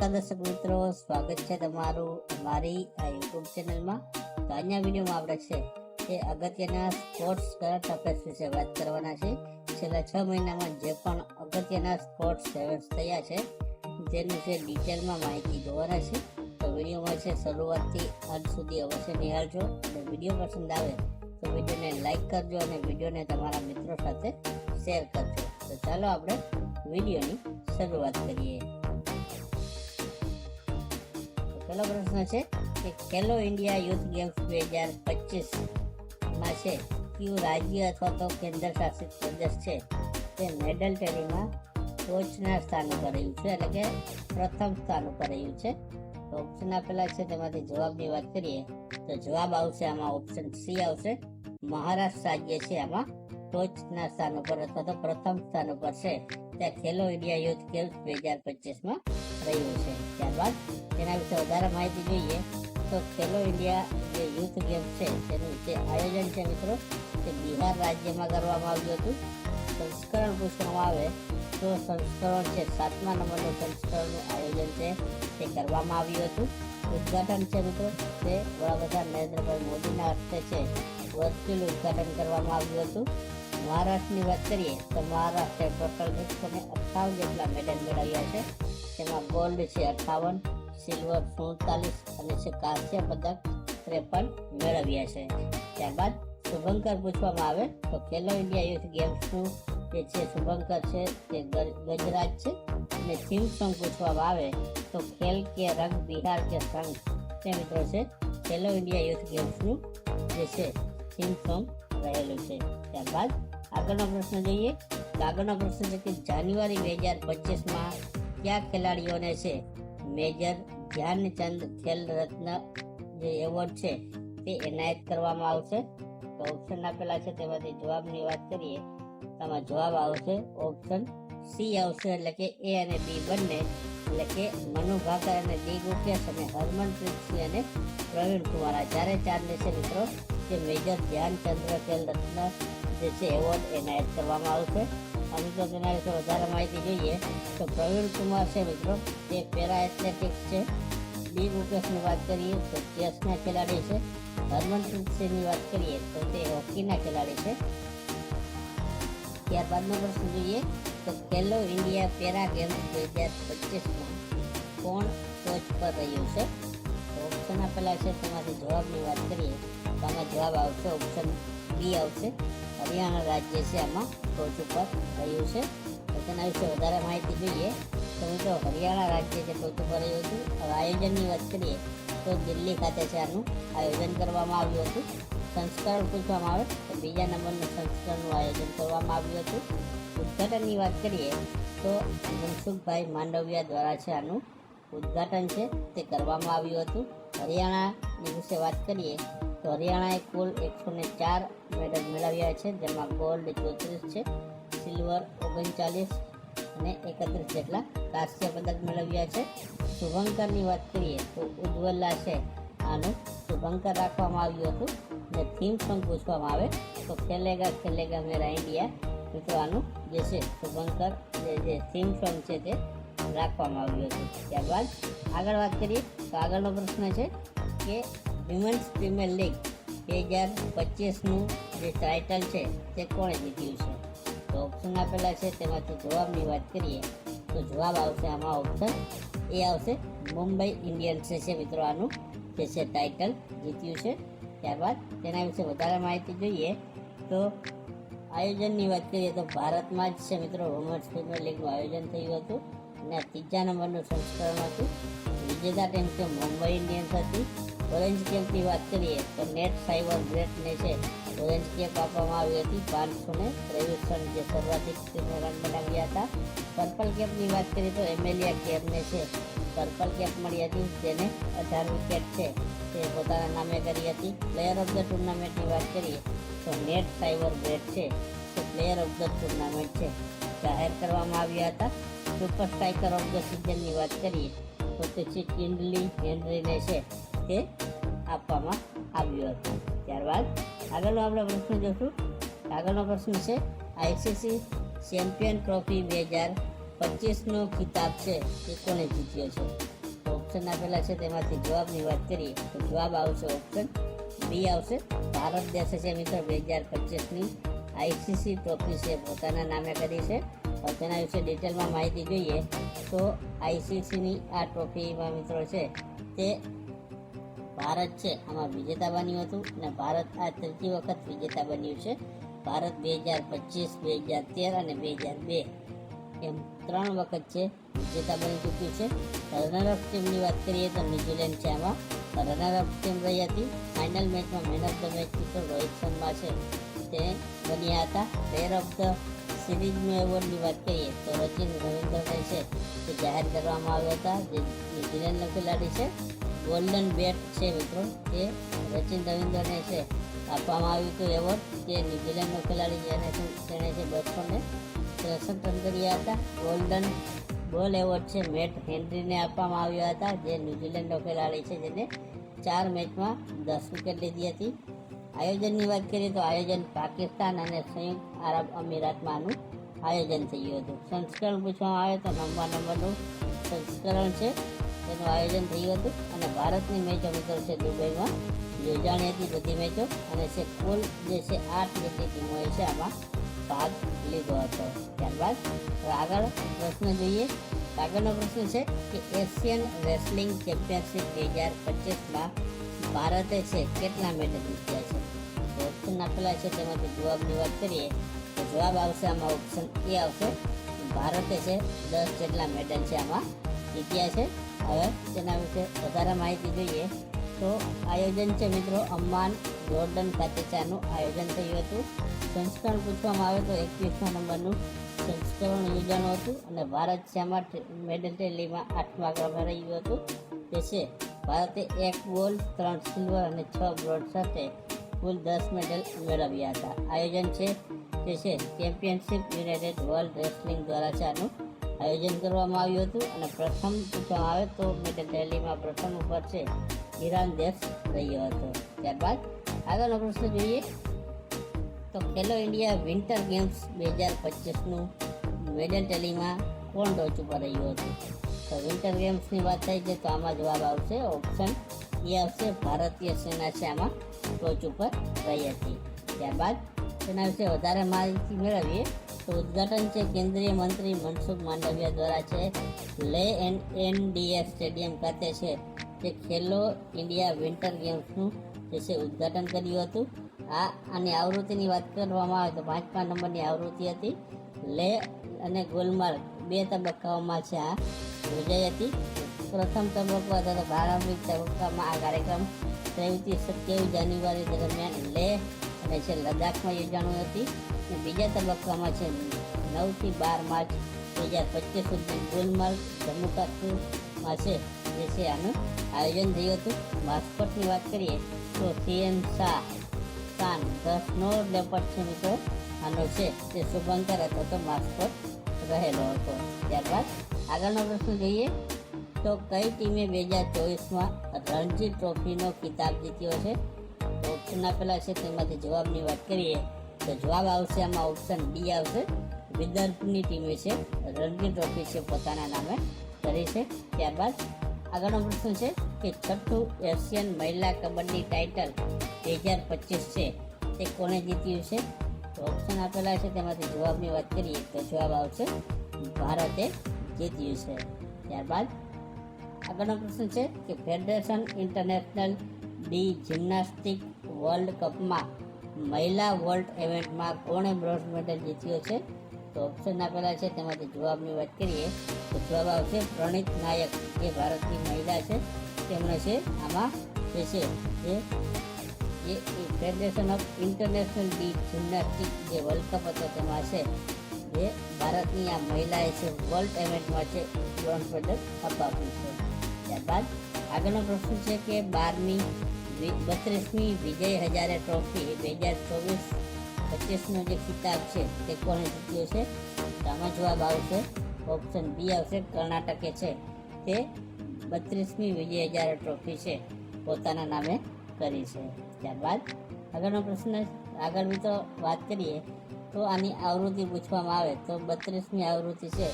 દર્શક મિત્રો. સ્વાગત છે તમારું મારી આ યુટ્યુબ ચેનલમાં તો આજના વિડીયોમાં આપણે છે એ અગત્યના સ્પોર્ટ્સ કરંટ અફેર્સ વિશે વાત કરવાના છે. છેલ્લા છ મહિનામાં જે પણ અગત્યના સ્પોર્ટ્સ ઇવેન્ટ્સ થયા છે, જેની છે ડિટેલમાં માહિતી જોવાના છે. તો વિડીયોમાં છે શરૂઆતથી અંત સુધી અવશ્ય નિહાળજો અને વીડિયો પસંદ આવે તો વિડીયોને લાઇક કરજો અને વિડીયોને તમારા મિત્રો સાથે શેર કરજો. તો ચાલો આપણે વિડીયોની શરૂઆત કરીએ. તો પહેલો પ્રશ્ન છે કે ખેલો ઇન્ડિયા યુથ ગેમ્સ બે હજાર પચીસમાં છે. કયું રાજ્ય અથવા તો કેન્દ્ર શાસિત પ્રદેશ છે? તે મેડલ ટેલીમાં ટોચના સ્થાન ઉપર રહ્યું છે એટલે કે પ્રથમ સ્થાન ઉપર રહ્યું છે. તો ઓપ્શન આપેલા છે, તેમાંથી જવાબની વાત કરીએ તો જવાબ આવશે આમાં ઓપ્શન સી આવશે. મહારાષ્ટ્ર રાજ્ય છે આમાં ટોચના સ્થાન ઉપર અથવા તો પ્રથમ સ્થાન ઉપર છે. ત્યાં ખેલો ઇન્ડિયા યુથ ગેમ્સ બે હજાર પચીસમાં રહ્યું છે. ત્યારબાદ તેના વિશે વધારે માહિતી જોઈએ તો ખેલો ઇન્ડિયા જે યુથ ગેમ છે, તેનું જે આયોજન છે મિત્રો, તે બિહાર રાજ્યમાં કરવામાં આવ્યું હતું. સંસ્કરણ પૂછવામાં આવે તો સંસ્કરણ છે, સાતમા નંબરનું સંસ્કરણનું આયોજન છે, તે કરવામાં આવ્યું હતું. ઉદ્ઘાટન છે મિત્રો, તે વડાપ્રધાન નરેન્દ્રભાઈ મોદીના હસ્તે છે. વર્ચ્યુઅલ ઉદ્ઘાટન કરવામાં આવ્યું હતું. મહારાષ્ટ્રની વાત કરીએ તો મહારાષ્ટ્રે ટોટલ એકસો ને અઠ્ઠાવન જેટલા મેડલ મેળવ્યા છે. તેમાં ગોલ્ડ છે અઠ્ઠાવન સિલ્વર સુડતાલીસ અને છે કાંસ્ય પદક ત્રેપન મેળવ્યા છે. ત્યારબાદ શુભંકર પૂછવામાં આવે તો ખેલો ઇન્ડિયા યુથ ગેમ્સનું જે છે શુભંકર છે તે ગજરાજ છે. અને થીમ સોંગ પૂછવામાં આવે તો ખેલ કે રંગ બિહાર કે સંઘ તે મિત્રો છે ખેલો ઇન્ડિયા યુથ ગેમ્સનું જે છે થીમ સોંગ રહેલું છે. ત્યારબાદ આગળનો પ્રશ્ન જોઈએ. તો આગળનો પ્રશ્ન છે કે જાન્યુઆરી બે હજાર પચીસમાં કયા ખેલાડીઓને છે મેજર ધ્યાનચંદ ખેલ રત્ન જે એવોર્ડ છે તે એનાયત કરવામાં આવશે? તો ઓપ્શન આપેલા છે તેમાંથી જવાબની વાત કરીએ. તેમાં જવાબ આવશે ઓપ્શન સી આવશે, એટલે કે એ અને બી બંને, એટલે કે મનુ ભાકર અને ડી ગુકેશ અને હરમનપ્રીત સિંહ અને પ્રવીણ કુમાર. આ ચારે ચારને છે મિત્રો, જે મેજર ધ્યાનચંદ્ર ખેલ રત્ન જે છે એવોર્ડ એનાયત કરવામાં આવશે. અને મિત્રો તેના વિશે વધારે માહિતી જોઈએ. તો પ્રવીણ કુમાર છે મિત્રો તે પેરા એથ્લેટિક્સ છે. બી મુકેશની વાત કરીએ તો ચેસના ખેલાડી છે. હરમનપ્રીત વાત કરીએ તો તે હોકીના ખેલાડી છે. ત્યારબાદનો પ્રશ્ન જોઈએ તો ખેલો ઇન્ડિયા પેરા ગેમ્સ બે હજાર પચીસમાં કોણ ટોચ પર રહ્યું છે? ઓપ્શન આપેલા છે, તેમાંથી જવાબની વાત કરીએ તો આમાં જવાબ આવશે ઓપ્શન બી આવશે. હરિયાણા રાજ્ય છે આમાં ટોચ ઉપર રહ્યું છે. તો તેના વિશે વધારે માહિતી જોઈએ. તો મિત્રો, હરિયાણા રાજ્ય છે ટોચ ઉપર રહ્યું હતું, હવે આયોજનની વાત કરીએ, તો દિલ્હી ખાતે છે આનું આયોજન કરવામાં આવ્યું હતું. સંસ્કરણ પૂછવામાં આવે, તો બીજા નંબરનું સંસ્કરણનું આયોજન કરવામાં આવ્યું હતું. ઉદ્ઘાટનની વાત કરીએ, તો મનસુખભાઈ માંડવિયા દ્વારા છે આનું ઉદ્ઘાટન છે, તે કરવામાં આવ્યું હતું. હરિયાણાની વિશે વાત કરીએ તો હરિયાણાએ કુલ એકસો ને ચાર મેડલ મેળવ્યા છે, જેમાં ગોલ્ડ ચોત્રીસ છે, સિલ્વર ઓગણચાલીસ અને એકત્રીસ જેટલા કાંસ્ય પદક મેળવ્યા છે. શુભંકરની વાત કરીએ તો ઉજ્જવલા છે, આનું શુભંકર રાખવામાં આવ્યું હતું અને થીમ સોંગ પૂછવામાં આવે તો ખેલેગા ખેલેગા મેરા ઇન્ડિયા મિત્રો જે છે, શુભંકર જે જે થીમ સોંગ છે તે રાખવામાં આવ્યું હતું. ત્યારબાદ આગળ વાત કરીએ તો આગળનો પ્રશ્ન છે કે વિમેન્સ પ્રીમિયર લીગ બે હજાર પચીસનું જે ટાઇટલ છે, તે કોણે જીત્યું છે? તો ઓપ્શન આપેલા છે, તેમાંથી જવાબની વાત કરીએ, તો જવાબ આવશે આમાં ઓપ્શન એ આવશે, મુંબઈ ઇન્ડિયન્સે છે મિત્રો આનું, જે છે ટાઇટલ જીત્યું છે. ત્યારબાદ તેના વિશે વધારે માહિતી જોઈએ, તો આયોજનની વાત કરીએ, તો ભારતમાં જ છે મિત્રો વુમન્સ પ્રીમિયર લીગનું આયોજન થયું હતું. અને આ ત્રીજા નંબરનું સંસ્કરણ હતું. વિજેતા ટીમ છે મુંબઈ ઇન્ડિયન્સ હતી. ઓરેન્જ કેમ્પની વાત કરીએ તો નેટ સાઇબર ગ્રેટને છે ઓરેન્જ કેમ્પ આપવામાં આવી હતી પાંચસો ને ત્રેવીસ રન જે સર્વાધિક રન બનાવ્યા હતા. પર્પલ કેમ્પની વાત કરીએ તો એમેલિયા કેમ્પને છે. પર્પલ કેપ મળી હતી, જેને અઢાર વિકેટ છે, તે પોતાના નામે કરી હતી. પ્લેયર ઓફ ધ ટુર્નામેન્ટની વાત કરીએ તો નેટ સાઇબર ગ્રેટ છે, તે પ્લેયર ઓફ ધ ટુર્નામેન્ટ છે. જાહેર કરવામાં આવ્યા હતા. સુપર સ્ટ્રાઇકર ઓફ ધ સિઝનની વાત કરીએ તો તે છે કિન્ડલી હેનરીને છે. તે આપવામાં આવ્યું હતું. ત્યારબાદ આગળનો આપણે પ્રશ્ન જોશું. આગળનો પ્રશ્ન છે, આઈસીસી ચેમ્પિયન ટ્રોફી બે હજાર પચીસનો ખિતાબ છે એ કોને જીત્યો છે? ઓપ્શન આપેલા છે તેમાંથી જવાબની વાત કરીએ તો જવાબ આવશે ઓપ્શન બી આવશે. ભારત દેશે છે મિત્રો બે હજાર પચીસની આઈસીસી ટ્રોફી છે. પોતાના નામે કરી છે. તેના વિશે ડિટેલમાં માહિતી જોઈએ તો આઈસીસીની આ ટ્રોફીમાં મિત્રો છે તે ભારત છે. આમાં વિજેતા બન્યું હતું અને ભારત આ ત્રીજી વખત વિજેતા બન્યું છે. ભારત બે હજાર પચીસ, બે હજાર તેર અને બે હજાર બે. એમ ત્રણ વખત છે વિજેતા બની ચૂક્યું છે. રનરઅપ ટીમની વાત કરીએ તો ન્યુઝીલેન્ડ છે આમાં. રનરઅપ ટીમ રહી હતી. ફાઇનલ મેચમાં મેન ઓફ ધ મેચ મિત્રો રોહિત શર્મા છે. તે બન્યા હતા. પ્લેયર ઓફ ધ સિરીઝનો એવોર્ડની વાત કરીએ તો રચિન રવિન્દ્રભાઈ છે તે જાહેર કરવામાં આવ્યા હતા. જે ન્યુઝીલેન્ડનો ખેલાડી છે. ગોલ્ડન બેટ છે મિત્રો તે રચિન રવિન્દ્રને છે, આપવામાં આવ્યું હતું એવોર્ડ, જે ન્યુઝીલેન્ડનો ખેલાડી જેને તેણે છે બસો ને ત્રેસઠ રન કર્યા હતા. ગોલ્ડન બોલ એવોર્ડ છે, મેટ હેનરીને આપવામાં આવ્યા હતા, જે ન્યુઝીલેન્ડનો ખેલાડી છે, જેને ચાર મેચમાં દસ વિકેટ લીધી હતી. આયોજનની વાત કરીએ તો આયોજન પાકિસ્તાન અને સંયુક્ત આરબ અમીરાતમાં આનું આયોજન થયું હતું. સંસ્કરણ પૂછવામાં આવે તો નંબર નંબરનું સંસ્કરણ છે. તેનું આયોજન થયું હતું અને ભારતની મેચો મિત્રો છે દુબઈમાં. યોજાણી હતી બધી મેચો અને છે કુલ જે છે આઠ જેટલી ટીમોએ છે, આમાં ભાગ લીધો હતો. ત્યારબાદ આગળ પ્રશ્ન જોઈએ. આગળનો પ્રશ્ન છે કે એશિયન રેસલિંગ ચેમ્પિયનશિપ બે હજાર પચીસમાં ભારતે છે કેટલા મેડલ જીત્યા છે? ઓપ્શન આપેલા છે, તેમાંથી જવાબની વાત કરીએ તો જવાબ આવશે આમાં ઓપ્શન એ આવશે ભારતે છે દસ જેટલા મેડલ છે આમાં જીત્યા છે. હવે તેના વિશે વધારે માહિતી જોઈએ. તો આયોજન છે મિત્રો, અમ્માન જોર્ડન ખાતે ચાનું આયોજન થયું હતું. સંસ્કરણ પૂછવામાં આવે તો એકવીસમા નંબરનું સંસ્કરણ યોજાનું હતું અને ભારત શ્યામા મેડલ ટેલીમાં આઠમા ક્રમે રહ્યું હતું. તે છે, ભારતે એક ગોલ્ડ ત્રણ સિલ્વર અને છ બ્રોન્ઝ સાથે કુલ દસ મેડલ મેળવ્યા હતા. આયોજન છે, તે છે, ચેમ્પિયનશિપ યુનાઇટેડ વર્લ્ડ રેસલિંગ દ્વારા આનું આયોજન કરવામાં આવ્યું હતું અને પ્રથમ પૂછવામાં આવે તો મેડલ ટેલીમાં પ્રથમ ઉપર છે, ઈરાન દેશ રહ્યો હતો. ત્યારબાદ આગળનો પ્રશ્ન જોઈએ તો ખેલો ઇન્ડિયા વિન્ટર ગેમ્સ બે હજાર પચીસનું મેડલ ટેલીમાં કોણ ટોચ ઉપર રહ્યું હતું? તો વિન્ટર ગેમ્સની વાત થઈ છે તો આમાં જવાબ આવશે, ઓપ્શન એ આવશે, ભારતીય સેના છે આમાં ટોચ ઉપર રહી હતી. ત્યારબાદ તેના વિશે વધારે માહિતી મેળવીએ ઉદ્ઘાટન છે કેન્દ્રીય મંત્રી મનસુખ માંડવિયા દ્વારા છે. લે એન્ડ એનડીએસ સ્ટેડિયમ ખાતે છે. જે ખેલો ઇન્ડિયા વિન્ટર ગેમ્સનું જે છે ઉદ્ઘાટન કર્યું હતું. આ આની આવૃત્તિની વાત કરવામાં આવે તો પાંચમા નંબરની આવૃત્તિ હતી. લે અને ગુલમર્ગ બે તબક્કાઓમાં છે આ યોજાઈ હતી. પ્રથમ તબક્કો હતો તો પ્રારંભિક તબક્કામાં આ કાર્યક્રમ ત્રેવીસથી સત્યાવીસ જાન્યુઆરી દરમિયાન લે અને છે લદ્દાખમાં યોજાણું હતી અને બીજા તબક્કામાં છે નવથી બાર માર્ચ બે હજાર પચીસ સુધી ગુલમર્ગ જમ્મુ કાશ્મીરમાં છે. જે છે આનું આયોજન થયું હતું. માસ્કોટની વાત કરીએ તો સીએમ શાહ ખાન ધ સ્નો લેપટ છે મિત્રો. આનો છે તે શુભંકર હતો તો માસ્કોટ રહેલો હતો. ત્યારબાદ આગળનો પ્રશ્ન જોઈએ તો કઈ ટીમે બે હજાર ચોવીસમાં રણજી ટ્રોફીનો ખિતાબ જીત્યો છે? ઓપ્શન આપેલા છે તેમાંથી જવાબની વાત કરીએ, તો જવાબ આવશે આમાં ઓપ્શન ડી આવશે. વિદર્ભની ટીમે છે રણજી ટ્રોફી છે પોતાના નામે કરી છે. ત્યારબાદ આગળનો પ્રશ્ન છે કે છઠ્ઠું એશિયન મહિલા કબડ્ડી ટાઇટલ બે હજાર પચીસ છે, તે કોણે જીત્યું છે? તો ઓપ્શન આપેલા છે, તેમાંથી જવાબની વાત કરીએ, તો જવાબ આવશે, ભારતે જીત્યું છે. ત્યારબાદ આગળનો પ્રશ્ન છે કે federation international de gymnastic world કપમાં મહિલા વર્લ્ડ ઇવેન્ટમાં કોણે બ્રોન્ઝ મેડલ જીત્યો છે? તો ઓપ્શન આપેલા છે, તેમાંથી જવાબની વાત કરીએ, તો જવાબ આવશે પ્રણીત નાયક, જે ભારતની મહિલા છે. તેમણે છે આમાં જે છે જે જે federation of international de gymnastic જે વર્લ્ડ કપ હતો, તેમાં છે જે ભારતની આ મહિલાએ છે વર્લ્ડ ઇવેન્ટમાં છે બ્રોન્ઝ મેડલ અપાવ્યું છે. ત્યારબાદ આગળનો પ્રશ્ન છે કે બારમી બત્રીસમી વિજય હજારે ટ્રોફી બે હજાર ચોવીસ પચીસનો જે ખિતાબ છે તે કોણે જીત્યો છે? તો આમાં જવાબ આવશે ઓપ્શન બી આવશે, કર્ણાટકે છે. તે બત્રીસમી વિજય હજારે ટ્રોફી છે, પોતાના નામે કરી છે. ત્યારબાદ આગળનો પ્રશ્ન આગળ મિત્રો વાત કરીએ, તો આની આવૃત્તિ પૂછવામાં આવે તો બત્રીસમી આવૃત્તિ છે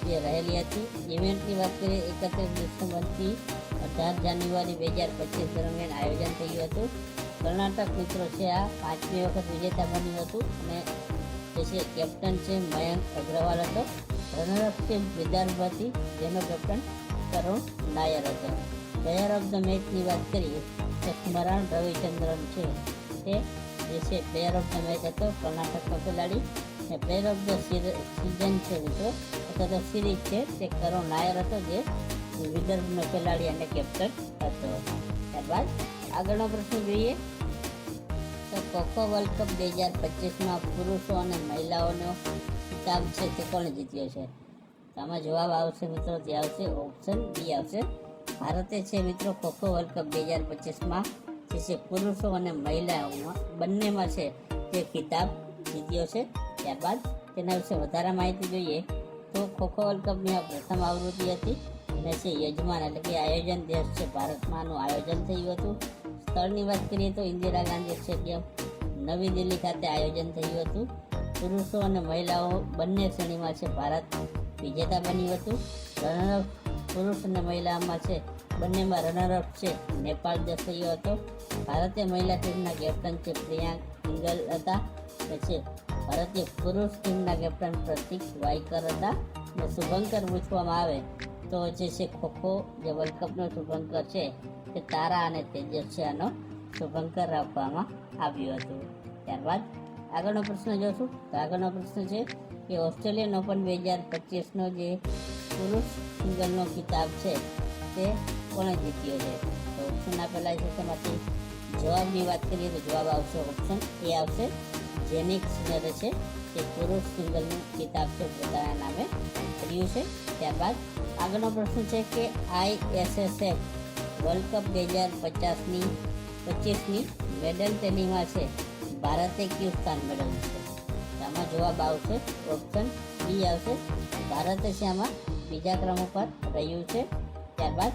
જે રહેલી હતી. ઇવેન્ટની વાત કરીએ, એકત્રીસ ડિસેમ્બરથી અઢાર જાન્યુઆરી બે હજાર પચીસ દરમિયાન આયોજન થયું હતું. કર્ણાટક મિત્રો છે આ. પાંચમી વખત વિજેતા બન્યું હતું અને જે છે કેપ્ટન છે મયંક અગ્રવાલ હતો. રનરઅપ ટીમ વિદર્ભથી જેનો કેપ્ટન કરુણ નાયર હતો. પ્લેયર ઓફ ધ મેચની વાત કરીએ તો સ્મરણ રવિચંદ્રન છે. તે જે છે પ્લેયર ઓફ ધ મેચ હતો, કર્ણાટકનો ખેલાડી. અને પ્લેયર ઓફ ધ સિઝન છે મિત્રો. અથવા તો સિરીઝ છે તે કરુણ નાયર હતો જે વિદર્ભનો ખેલાડી અને કેપ્ટન હતો. ત્યારબાદ આગળનો પ્રશ્ન જોઈએ તો ખોખો વર્લ્ડ કપ બે હજાર પચીસમાં પુરુષો અને મહિલાઓનો ખિતાબ છે તે કોણે જીત્યો છે? આમાં જવાબ આવશે મિત્રો તે આવશે ઓપ્શન બી આવશે. ભારતે છે મિત્રો ખોખો વર્લ્ડ કપ બે હજાર પચીસમાં જે છે પુરુષો અને મહિલાઓમાં, બંનેમાં છે તે ખિતાબ જીત્યો છે. ત્યારબાદ તેના વિશે વધારે માહિતી જોઈએ તો ખોખો વર્લ્ડ કપની આ પ્રથમ આવૃત્તિ હતી અને છે, યજમાન એટલે કે આયોજન દેશ છે, ભારતમાંનું આયોજન થયું હતું. સ્થળની વાત કરીએ તો ઇન્દિરા ગાંધી સ્ટેડિયમ, નવી દિલ્હી ખાતે આયોજન થયું હતું. પુરુષો અને મહિલાઓ બંને શ્રેણીમાં છે, ભારત વિજેતા બન્યું હતું. રનરઅપ પુરુષ અને મહિલામાં છે, બંનેમાં રનરઅપ છે, નેપાળ દેશ થયો હતો. ભારતીય મહિલા ટીમના કેપ્ટન છે, પ્રિયાંક સિંગલ હતા. પછી ભારતીય પુરુષ ટીમના કેપ્ટન પ્રતિક વાઈકર હતા. અને શુભંકર પૂછવામાં આવે તો જે છે ખોખો, જે વર્લ્ડ કપનો શુભંકર છે, તે તારા અને તેજસ છે આનો શુભંકર રાખવામાં આવ્યું હતું. ત્યારબાદ આગળનો પ્રશ્ન જોશું. તો આગળનો પ્રશ્ન છે કે ઓસ્ટ્રેલિયન ઓપન બે હજાર પચીસનો જે પુરુષ સિંગલનો ખિતાબ છે, તે કોણે જીત્યો છે? તો ઓપ્શન આપેલા છે તેમાંથી જવાબની વાત કરીએ તો જવાબ આવશે ઓપ્શન એ આવશે. જેનિક સિનરે છે તે પુરુષ સિંગલનો ખિતાબ છે, પોતાના નામે કર્યું છે. ત્યારબાદ આગળનો પ્રશ્ન છે કે આઈએસએસએફ વર્લ્ડ કપ બે હજાર પચાસની પચીસની મેડલ ટેલીમાં છે. ભારતે કયું સ્થાન મેળવ્યું છે? આમાં જવાબ આવશે ઓપ્શન બી આવશે. ભારતે શ્યામાં બીજા ક્રમ ઉપર રહ્યું છે. ત્યારબાદ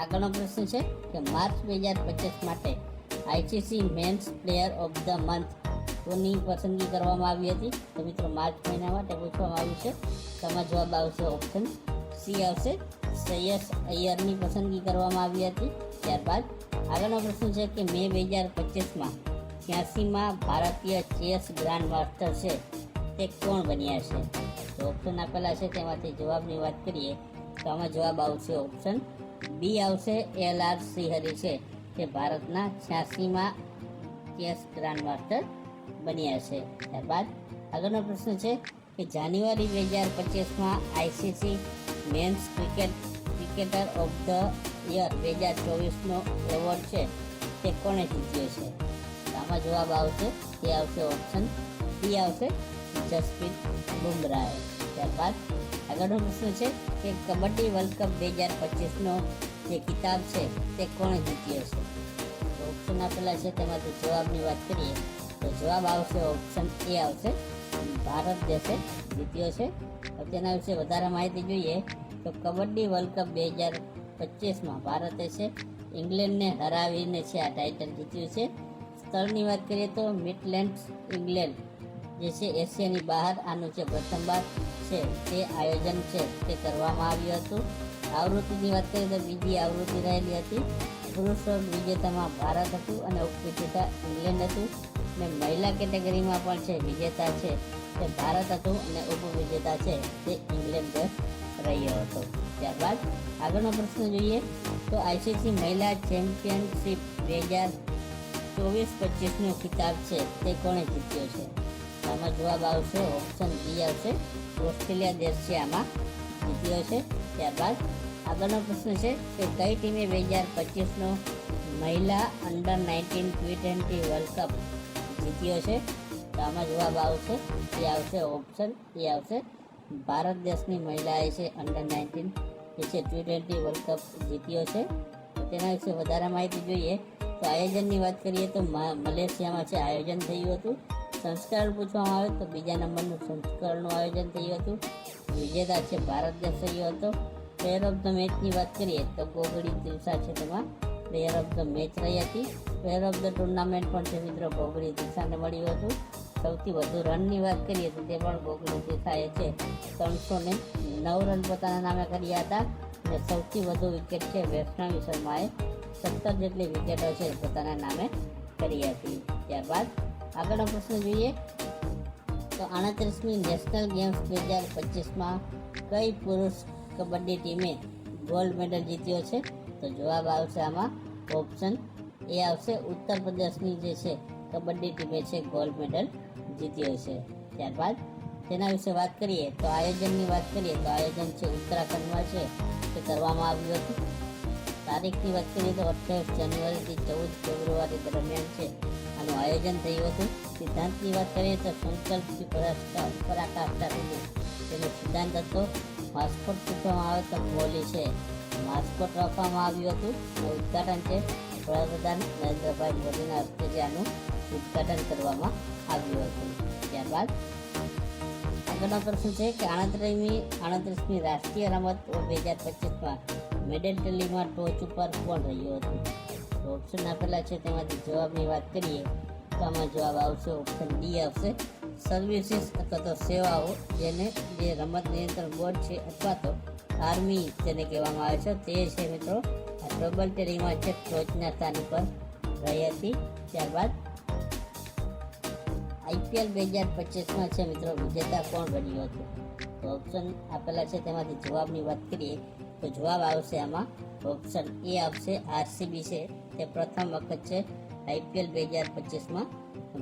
આગળનો પ્રશ્ન છે કે માર્ચ બે હજાર પચીસ માટે ICC men's player of the month કોની પસંદગી કરવામાં આવી હતી. તો મિત્રો, માર્ચ મહિના માટે પૂછવામાં આવ્યું છે તેમાં જવાબ આવશે ઓપ્શન સી આવશે. સૈયસ અય્યરની પસંદગી કરવામાં આવી હતી. ત્યારબાદ આગળનો પ્રશ્ન છે કે મે બે હજાર પચીસમાં છ્યાસીમાં ભારતીય ચેસ ગ્રાન્ડ માસ્ટર છે, તે કોણ બન્યા છે? તો ઓપ્શન આપેલા છે, તેમાંથી જવાબની વાત કરીએ, તો આમાં જવાબ આવશે ઓપ્શન બી આવશે. એલ આર શ્રીહરિ છે તે ભારતના છ્યાસીમાં ચેસ ગ્રાન્ડ માસ્ટર બન્યા છે. ત્યારબાદ આગળનો પ્રશ્ન છે કે જાન્યુઆરી બે હજાર પચીસમાં ICC men's cricket, cricketer of the year બે હજાર ચોવીસનો એવોર્ડ છે. તે કોણે જીત્યો છે? આમાં જવાબ આવશે, તે આવશે ઓપ્શન બી આવશે, જસપ્રીત બુમરાહે. ત્યારબાદ આગળનો પ્રશ્ન છે કે કબડ્ડી વર્લ્ડ કપ બે હજાર પચીસનો જે કિતાબ છે, તે કોણે જીત્યો છે? ઓપ્શન આપેલા છે તેમાંથી જવાબની વાત કરીએ. તો જવાબ આવશે ઓપ્શન એ આવશે. ભારત દેશે જીત્યો છે. તેના વિશે વધારે માહિતી જોઈએ તો કબડ્ડી વર્લ્ડ કપ બે હજાર પચીસમાં ભારતે છે, ઇંગ્લેન્ડને હરાવીને છે, આ ટાઇટલ જીત્યું છે. સ્થળની વાત કરીએ તો મિડલેન્ડ ઇંગ્લેન્ડ જે છે, એશિયાની બહાર, આનું જે પ્રથમવાર છે, તે આયોજન છે, તે કરવામાં આવ્યું હતું. આવૃત્તિની વાત કરીએ તો બીજી આવૃત્તિ રહેલી હતી. પુરુષ વિજેતામાં ભારત હતું અને ઉપવિજેતા ઇંગ્લેન્ડ હતું. અને મહિલા કેટેગરીમાં પણ છે, વિજેતા છે. તે ભારત હતું અને ઉપવિજેતા છે. તે ઇંગ્લેન્ડ રહ્યો હતો. ત્યારબાદ આગળનો પ્રશ્ન જોઈએ તો આઈસીસી મહિલા ચેમ્પિયનશિપ બે હજાર ચોવીસ પચીસનો ખિતાબ છે. તે કોણે જીત્યો છે? આમાં જવાબ આવશે ઓપ્શન બી આવશે. ઓસ્ટ્રેલિયા દેશ આમાં જીત્યો છે. ત્યારબાદ આગળનો પ્રશ્ન છે કે કઈ ટીમે બે હજાર પચીસનો મહિલા under nineteen T twenty world cup જીત્યો છે. તો આમાં જવાબ આવશે. એ આવશે ઓપ્શન એ આવશે ભારત દેશની મહિલાએ છે અંડર નાઇન્ટીન જે છે ટી ટ્વેન્ટી વર્લ્ડ કપ જીત્યો છે. તેના વિશે વધારે માહિતી જોઈએ. તો આયોજનની વાત કરીએ તો મલેશિયામાં છે આયોજન થયું હતું. સંસ્કરણ પૂછવામાં આવે તો બીજા નંબરનું સંસ્કરણનું આયોજન થયું હતું. વિજેતા છે ભારત દેશ થયો હતો. પ્લેયર ઓફ ધ મેચની વાત કરીએ તો ગોગડી દિવસા છે તેમાં. પ્લેયર ઓફ ધ મેચ રહી હતી. પ્લેયર ઓફ ધ ટુર્નામેન્ટ પણ મિત્રો ગોગળી દિશાને મળ્યું હતું. સૌથી વધુ રનની વાત કરીએ તો તે પણ ગોગનથી દિશાએ છે. ત્રણસો ને નવ રન પોતાના નામે કર્યા હતા અને સૌથી વધુ વિકેટ છે વૈષ્ણવી શર્માએ. સત્તર જેટલી વિકેટો છે પોતાના નામે કરી હતી. ત્યારબાદ આગળનો પ્રશ્ન જોઈએ તો આડત્રીસમી નેશનલ ગેમ્સ બે હજાર પચીસમાં કઈ પુરુષ કબડ્ડી ટીમે ગોલ્ડ મેડલ જીત્યો છે? તો જવાબ આવશે આમાં ઓપ્શન એ આવશે ઉત્તર પ્રદેશની જે છે, કબડ્ડી ટીમે છે ગોલ્ડ મેડલ જીત્યો છે. ત્યારબાદ તેના વિશે વાત કરીએ તો આયોજનની વાત કરીએ તો આયોજન છે, ઉત્તરાખંડમાં છે, તે કરવામાં આવ્યું હતું. તારીખની વાત કરીએ તો અઠ્યાવીસ જાન્યુઆરીથી ચૌદ ફેબ્રુઆરી દરમિયાન છે. આનું આયોજન થયું હતું. સિદ્ધાંતની વાત કરીએ તો સંકલ્પથી પરાકાષ્ઠા તેનો સિદ્ધાંત હતો. પાસપોર્ટ પૂછવામાં આવે તો બોલી છે. માસ્કોટ રાખવામાં આવ્યું હતું. ઉદ્ઘાટન છે વડાપ્રધાન નરેન્દ્રભાઈ મોદીના હસ્તે ત્યાંનું ઉદઘાટન કરવામાં આવ્યું હતું. ત્યારબાદ આગળનો પ્રશ્ન છે કે આડત્રીસમી આડત્રીસમી રાષ્ટ્રીય રમત બે હજાર પચીસમાં મેડલ ટેલીમાં ટોચ ઉપર કોણ રહ્યું હતું? ઓપ્શન આપેલા છે, તેમાંથી જવાબની વાત કરીએ તો આમાં જવાબ આવશે ઓપ્શન ડી આવશે. સર્વિસીસ અથવા તો સેવાઓ જેને જે રમત નિયંત્રણ બોર્ડ છે અથવા તો આર્મી જેને કહેવામાં આવે છે, તે છે મિત્રો ડબલ ટેરીમાં છે ટોચના સ્થાન ઉપર રહી હતી. ત્યારબાદ આઈપીએલ બે હજાર પચીસમાં છે મિત્રો, વિજેતા કોણ બન્યું હતું? તો ઓપ્શન આપેલા છે, તેમાંથી જવાબની વાત કરીએ તો જવાબ આવશે આમાં. ઓપ્શન એ આવશે, આરસીબી છે, તે પ્રથમ વખત છે આઈપીએલ બે હજાર પચીસમાં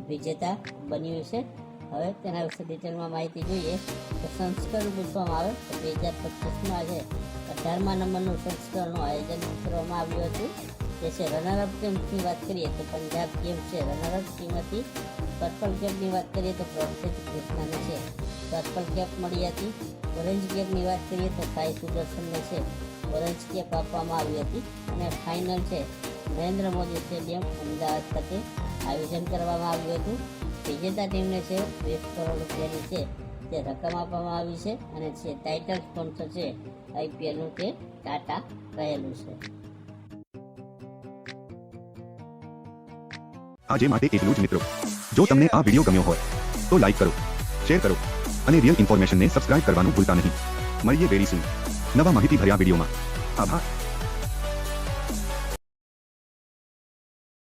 વિજેતા બન્યું છે. હવે તેના વિશે ડિટેલમાં માહિતી જોઈએ. તો સંસ્કરણ પૂછવામાં આવે તો બે હજાર પચીસમાં છે અઢારમા નંબરનું સંસ્કરણનું આયોજન કરવામાં આવ્યું હતું. જે છે રનરઅપ ટીમની વાત કરીએ તો પંજાબ ટીમ છે. રનરઅપ ટીમ હતી. પર્પલ કેપની વાત કરીએ તો પ્રોફિટ કૃષ્ણાને છે. પર્પલ કેપ મળી હતી. ઓરેન્જ કેપની વાત કરીએ તો સાઈ સુદર્શનને છે. ઓરેન્જ કેપ આપવામાં આવી હતી. અને ફાઇનલ છે નરેન્દ્ર મોદી સ્ટેડિયમ અમદાવાદ ખાતે આયોજન કરવામાં આવ્યું હતું. વિજેતા ટીમને છે વીસ કરોડ રૂપિયાની છે તે રકમ આપવામાં આવી છે અને જે ટાઇટલ સ્પોન્સર છે આઈપીએલનું તે ટાટા રહેલું છે. આજે માટે એટલું જ મિત્રો. જો તમને આ વીડિયો ગમ્યો હોય, તો લાઈક કરો શેર કરો અને રિયલ ઇન્ફોર્મેશનને સબસ્ક્રાઇબ કરવાનું ભૂલતા નહીં. મળીએ વેરી સૂન નવા માહિતી ભર્યા વિડીયોમાં. આભાર.